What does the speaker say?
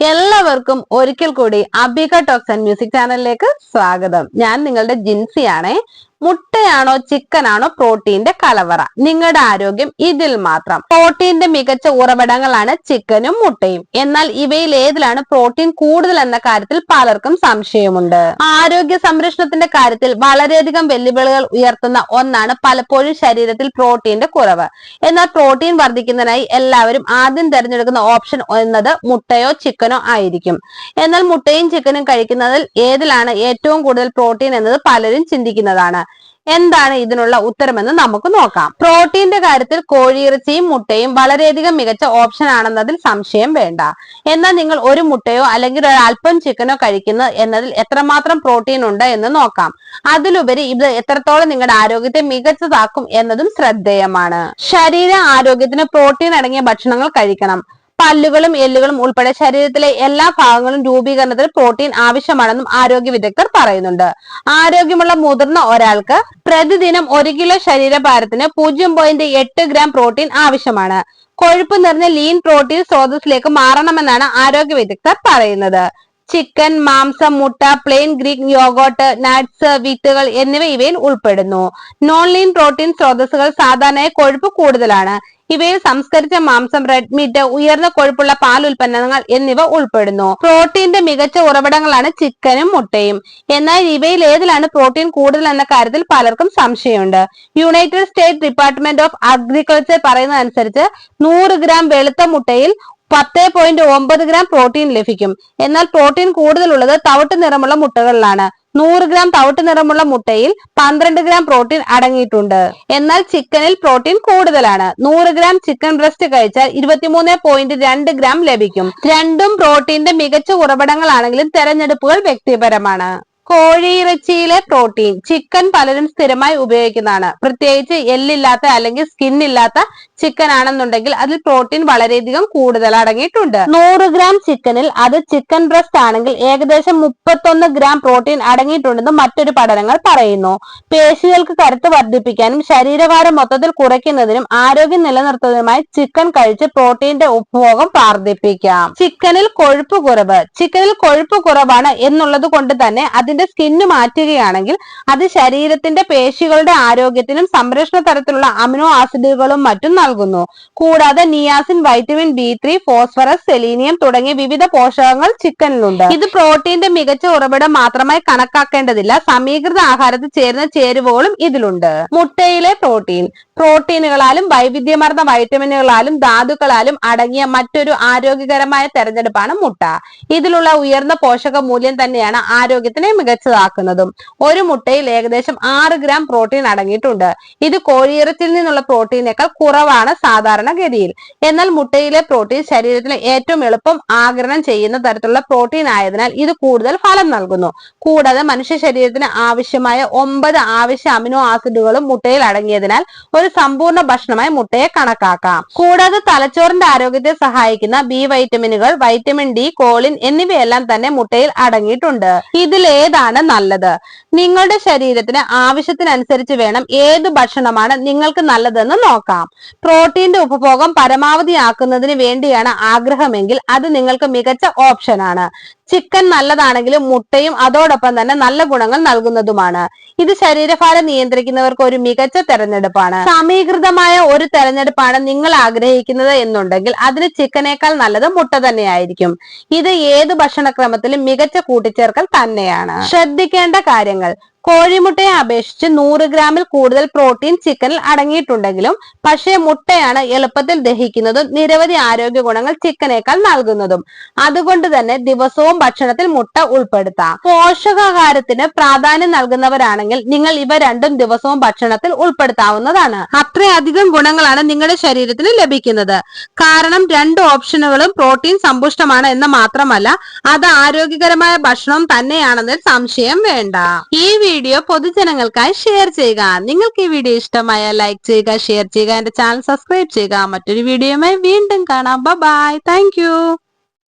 എല്ലാവർക്കും ഒരിക്കൽ കൂടി അബിക ടോക്സ് ആൻഡ് മ്യൂസിക് ചാനലിലേക്ക് സ്വാഗതം. ഞാൻ നിങ്ങളുടെ ജിൻസിയാണേ. മുട്ടയാണോ ചിക്കനാണോ പ്രോട്ടീന്റെ കലവറ? നിങ്ങളുടെ ആരോഗ്യം ഇതിൽ മാത്രം. പ്രോട്ടീന്റെ മികച്ച ഉറവിടങ്ങളാണ് ചിക്കനും മുട്ടയും. എന്നാൽ ഇവയിൽ ഏതിലാണ് പ്രോട്ടീൻ കൂടുതൽ എന്ന കാര്യത്തിൽ പലർക്കും സംശയമുണ്ട്. ആരോഗ്യ സംരക്ഷണത്തിന്റെ കാര്യത്തിൽ വളരെയധികം വെല്ലുവിളികൾ ഉയർത്തുന്ന ഒന്നാണ് പലപ്പോഴും ശരീരത്തിൽ പ്രോട്ടീന്റെ കുറവ്. എന്നാൽ പ്രോട്ടീൻ വർദ്ധിക്കുന്നതിനായി എല്ലാവരും ആദ്യം തിരഞ്ഞെടുക്കുന്ന ഓപ്ഷൻ എന്നത് മുട്ടയോ ചിക്കനോ ആയിരിക്കും. എന്നാൽ മുട്ടയും ചിക്കനും കഴിക്കുന്നതിൽ ഏതിലാണ് ഏറ്റവും കൂടുതൽ പ്രോട്ടീൻ എന്നത് പലരും ചിന്തിക്കുന്നതാണ്. എന്താണ് ഇതിനുള്ള ഉത്തരമെന്ന് നമുക്ക് നോക്കാം. പ്രോട്ടീന്റെ കാര്യത്തിൽ കോഴിയിറച്ചിയും മുട്ടയും വളരെയധികം മികച്ച ഓപ്ഷൻ ആണെന്നതിൽ സംശയം വേണ്ട. എന്നാൽ നിങ്ങൾ ഒരു മുട്ടയോ അല്ലെങ്കിൽ ഒരു അല്പം ചിക്കനോ കഴിക്കുന്നത് എന്നതിൽ എത്രമാത്രം പ്രോട്ടീൻ ഉണ്ട് എന്ന് നോക്കാം. അതിലുപരി ഇത് എത്രത്തോളം നിങ്ങളുടെ ആരോഗ്യത്തെ മികച്ചതാക്കും എന്നതും ശ്രദ്ധേയമാണ്. ശരീര ആരോഗ്യത്തിന് പ്രോട്ടീൻ അടങ്ങിയ ഭക്ഷണങ്ങൾ കഴിക്കണം. പല്ലുകളും എല്ലുകളും ഉൾപ്പെടെ ശരീരത്തിലെ എല്ലാ ഭാഗങ്ങളും രൂപീകരണത്തിൽ പ്രോട്ടീൻ ആവശ്യമാണെന്നും ആരോഗ്യ വിദഗ്ധർ പറയുന്നുണ്ട്. ആരോഗ്യമുള്ള മുതിർന്ന ഒരാൾക്ക് പ്രതിദിനം ഒരു കിലോ ശരീരഭാരത്തിന് പൂജ്യം പോയിന്റ് എട്ട് ഗ്രാം പ്രോട്ടീൻ ആവശ്യമാണ്. കൊഴുപ്പ് നിറഞ്ഞ ലീൻ പ്രോട്ടീൻ സ്രോതസ്സിലേക്ക് മാറണമെന്നാണ് ആരോഗ്യ വിദഗ്ധർ പറയുന്നത്. ചിക്കൻ മാംസം മുട്ട പ്ലെയിൻ ഗ്രീക്ക് യോഗോട്ട് നട്ട്സ് വിത്തുകൾ എന്നിവ ഇവയിൽ ഉൾപ്പെടുന്നു. നോൺ ലീൻ പ്രോട്ടീൻ സ്രോതസ്സുകൾ സാധാരണയായി കൊഴുപ്പ് കൂടുതലാണ്. ഇവയിൽ സംസ്കരിച്ച മാംസം റെഡ് മീറ്റ് ഉയർന്ന കൊഴുപ്പുള്ള പാൽ ഉൽപ്പന്നങ്ങൾ എന്നിവ ഉൾപ്പെടുന്നു. പ്രോട്ടീന്റെ മികച്ച ഉറവിടങ്ങളാണ് ചിക്കനും മുട്ടയും. എന്നാൽ ഇവയിൽ ഏതിലാണ് പ്രോട്ടീൻ കൂടുതൽ എന്ന കാര്യത്തിൽ പലർക്കും സംശയമുണ്ട്. United state department of agriculture പറയുന്നതനുസരിച്ച് നൂറ് ഗ്രാം വെളുത്ത മുട്ടയിൽ പത്ത് പോയിന്റ് ഒമ്പത് ഗ്രാം പ്രോട്ടീൻ ലഭിക്കും. എന്നാൽ പ്രോട്ടീൻ കൂടുതലുള്ളത് തവിട്ട് നിറമുള്ള മുട്ടകളിലാണ്. നൂറ് ഗ്രാം തവിട്ട് നിറമുള്ള മുട്ടയിൽ പന്ത്രണ്ട് ഗ്രാം പ്രോട്ടീൻ അടങ്ങിയിട്ടുണ്ട്. എന്നാൽ ചിക്കനിൽ പ്രോട്ടീൻ കൂടുതലാണ്. നൂറ് ഗ്രാം ചിക്കൻ ബ്രസ്റ്റ് കഴിച്ചാൽ ഇരുപത്തിമൂന്ന് പോയിന്റ് രണ്ട് ഗ്രാം ലഭിക്കും. രണ്ടും പ്രോട്ടീന്റെ മികച്ച ഉറവിടങ്ങളാണെങ്കിലും തെരഞ്ഞെടുപ്പുകൾ വ്യക്തിപരമാണ്. കോഴിയിറച്ചിയിലെ പ്രോട്ടീൻ ചിക്കൻ പലരും സ്ഥിരമായി ഉപയോഗിക്കുന്നതാണ്. പ്രത്യേകിച്ച് എല്ലില്ലാത്ത അല്ലെങ്കിൽ സ്കിൻ ഇല്ലാത്ത ചിക്കൻ ആണെന്നുണ്ടെങ്കിൽ അതിൽ പ്രോട്ടീൻ വളരെയധികം കൂടുതൽ അടങ്ങിയിട്ടുണ്ട്. നൂറ് ഗ്രാം ചിക്കനിൽ അത് ചിക്കൻ ബ്രസ്റ്റ് ആണെങ്കിൽ ഏകദേശം മുപ്പത്തൊന്ന് ഗ്രാം പ്രോട്ടീൻ അടങ്ങിയിട്ടുണ്ടെന്ന് മറ്റൊരു പഠനങ്ങൾ പറയുന്നു. പേശികൾക്ക് കരുത്ത് വർദ്ധിപ്പിക്കാനും ശരീരഭാരം മൊത്തത്തിൽ കുറയ്ക്കുന്നതിനും ആരോഗ്യം നിലനിർത്തുന്നതിനുമായി ചിക്കൻ കഴിച്ച് പ്രോട്ടീന്റെ ഉപഭോഗം വർദ്ധിപ്പിക്കാം. ചിക്കനിൽ കൊഴുപ്പ് കുറവ്. ചിക്കനിൽ കൊഴുപ്പ് കുറവാണ് എന്നുള്ളത് കൊണ്ട് തന്നെ അതിന്റെ സ്കിന്ന് മാറ്റുകയാണെങ്കിൽ അത് ശരീരത്തിന്റെ പേശികളുടെ ആരോഗ്യത്തിനും സംരക്ഷണ തരത്തിലുള്ള അമിനോ ആസിഡുകളും മറ്റും നൽകുന്നു. കൂടാതെ niacin vitamin B three phosphorus selenium തുടങ്ങിയ വിവിധ പോഷകങ്ങൾ ചിക്കനിലുണ്ട്. ഇത് പ്രോട്ടീന്റെ മികച്ച ഉറവിടം മാത്രമായി കണക്കാക്കേണ്ടതില്ല. സമീകൃത ആഹാരത്തിൽ ചേരുന്ന ചേരുവകളും ഇതിലുണ്ട്. മുട്ടയിലെ പ്രോട്ടീൻ. പ്രോട്ടീനുകളാലും വൈവിധ്യമാർന്ന വൈറ്റമിനുകളാലും ധാതുക്കളാലും അടങ്ങിയ മറ്റൊരു ആരോഗ്യകരമായ തെരഞ്ഞെടുപ്പാണ് മുട്ട. ഇതിലുള്ള ഉയർന്ന പോഷക മൂല്യം തന്നെയാണ് ആരോഗ്യത്തിനെ മികച്ചതാക്കുന്നതും. ഒരു മുട്ടയിൽ ഏകദേശം ആറ് ഗ്രാം പ്രോട്ടീൻ അടങ്ങിയിട്ടുണ്ട്. ഇത് കോഴിയിറച്ചിൽ നിന്നുള്ള പ്രോട്ടീനേക്കാൾ കുറവാണ് സാധാരണഗതിയിൽ. എന്നാൽ മുട്ടയിലെ പ്രോട്ടീൻ ശരീരത്തിന് ഏറ്റവും എളുപ്പം ആഗിരണം ചെയ്യുന്ന തരത്തിലുള്ള പ്രോട്ടീൻ ആയതിനാൽ ഇത് കൂടുതൽ ഫലം നൽകുന്നു. കൂടാതെ മനുഷ്യ ശരീരത്തിന് ആവശ്യമായ ഒമ്പത് ആവശ്യ അമിനോ ആസിഡുകളും മുട്ടയിൽ അടങ്ങിയതിനാൽ ഒരു സമ്പൂർണ ഭക്ഷണമായി മുട്ടയെ കണക്കാക്കാം. കൂടാതെ തലച്ചോറിന്റെ ആരോഗ്യത്തെ സഹായിക്കുന്ന ബി വൈറ്റമിനുകൾ വൈറ്റമിൻ ഡി കോളിൻ എന്നിവയെല്ലാം തന്നെ മുട്ടയിൽ അടങ്ങിയിട്ടുണ്ട്. ഇതിൽ ഏതാണ് നല്ലത്? നിങ്ങളുടെ ശരീരത്തിന് ആവശ്യത്തിനനുസരിച്ച് വേണം ഏത് ഭക്ഷണമാണ് നിങ്ങൾക്ക് നല്ലതെന്ന് നോക്കാം. പ്രോട്ടീന്റെ ഉപഭോഗം പരമാവധിയാക്കുന്നതിന് വേണ്ടിയാണ് ആഗ്രഹമെങ്കിൽ അത് നിങ്ങൾക്ക് മികച്ച ഓപ്ഷനാണ്. ചിക്കൻ നല്ലതാണെങ്കിലും മുട്ടയും അതോടൊപ്പം തന്നെ നല്ല ഗുണങ്ങൾ നൽകുന്നതുമാണ്. ഇത് ശരീരഭാരം നിയന്ത്രിക്കുന്നവർക്ക് ഒരു മികച്ച തെരഞ്ഞെടുപ്പാണ്. സമീകൃതമായ ഒരു തെരഞ്ഞെടുപ്പാണ് നിങ്ങൾ ആഗ്രഹിക്കുന്നത് എന്നുണ്ടെങ്കിൽ അതിന് ചിക്കനേക്കാൾ നല്ലത് മുട്ട തന്നെയായിരിക്കും. ഇത് ഏത് ഭക്ഷണക്രമത്തിലും മികച്ച കൂട്ടിച്ചേർക്കൽ തന്നെയാണ്. ശ്രദ്ധിക്കേണ്ട കാര്യങ്ങൾ. കോഴിമുട്ടയെ അപേക്ഷിച്ച് നൂറ് ഗ്രാമിൽ കൂടുതൽ പ്രോട്ടീൻ ചിക്കനിൽ അടങ്ങിയിട്ടുണ്ടെങ്കിലും പക്ഷേ മുട്ടയാണ് എളുപ്പത്തിൽ ദഹിക്കുന്നതും നിരവധി ആരോഗ്യ ഗുണങ്ങൾ ചിക്കനേക്കാൾ നൽകുന്നതും. അതുകൊണ്ട് തന്നെ ദിവസവും ഭക്ഷണത്തിൽ മുട്ട ഉൾപ്പെടുത്താം. പോഷകാഹാരത്തിന് പ്രാധാന്യം നൽകുന്നവരാണെങ്കിൽ നിങ്ങൾ ഇവ രണ്ടും ദിവസവും ഭക്ഷണത്തിൽ ഉൾപ്പെടുത്താവുന്നതാണ്. അത്രയധികം ഗുണങ്ങളാണ് നിങ്ങളുടെ ശരീരത്തിന് ലഭിക്കുന്നത്. കാരണം രണ്ട് ഓപ്ഷനുകളും പ്രോട്ടീൻ സമ്പുഷ്ടമാണ് എന്ന് മാത്രമല്ല അത് ആരോഗ്യകരമായ ഭക്ഷണം തന്നെയാണെന്നതിൽ സംശയം വേണ്ട. ഈ വീഡിയോ പൊതുജനങ്ങൾക്കായി ഷെയർ ചെയ്യുക. നിങ്ങൾക്ക് ഈ വീഡിയോ ഇഷ്ടമായ ലൈക്ക് ചെയ്യുക ഷെയർ ചെയ്യുക എന്റെ ചാനൽ സബ്സ്ക്രൈബ് ചെയ്യുക. മറ്റൊരു വീഡിയോയുമായി വീണ്ടും കാണാം. Bye thank